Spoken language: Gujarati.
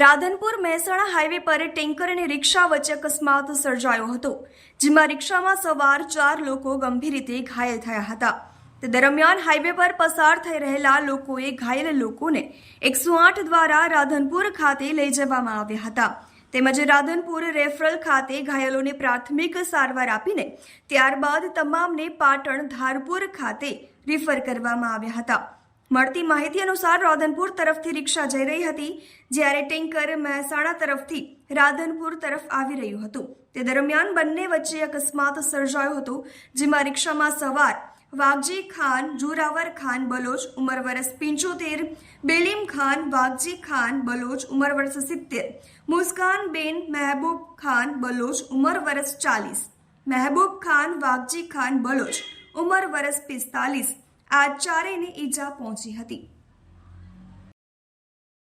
રાધનપુર મહેસાણા હાઈવે પર ટેન્કર અને રિક્ષા વચ્ચે અકસ્માત સર્જાયો હતો, જેમાં રિક્ષામાં સવાર ચાર લોકો ગંભીર રીતે ઘાયલ થયા હતા. તે દરમિયાન હાઈવે પર પસાર થઈ રહેલા લોકોએ ઘાયલ લોકોને એકસો આઠ દ્વારા રાધનપુર ખાતે લઈ જવામાં આવ્યા હતા. તેમજ રાધનપુર રેફરલ ખાતે ઘાયલોને પ્રાથમિક સારવાર આપીને ત્યારબાદ તમામને પાટણ ધારપુર ખાતે રિફર કરવામાં આવ્યા હતા. મળતી માહિતી અનુસાર રાધનપુર તરફથી રિક્ષા જઈ રહી હતી, જ્યારે ટેન્કર મહેસાણા તરફથી રાધનપુર તરફ આવી રહ્યું હતું. તે દરમિયાન બંને વચ્ચે અકસ્માત સર્જાયો હતો, જેમાં રિક્ષામાં સવાર વાઘજી ખાન, જોરાવર ખાન, બલોચ ઉંમર વર્ષ પિંચોતેર, બેલીમ ખાન, વાઘજી ખાન, બલોચ ઉંમર વર્ષ સિત્તેર, મુસ્કાન બેન, મહેબૂબ ખાન, બલોચ ઉંમર વર્ષ ચાલીસ, મહેબૂબ ખાન, વાઘજી ખાન, બલોચ ઉંમર વર્ષ પિસ્તાલીસ આ ચારેયને ઈજા પહોંચી હતી.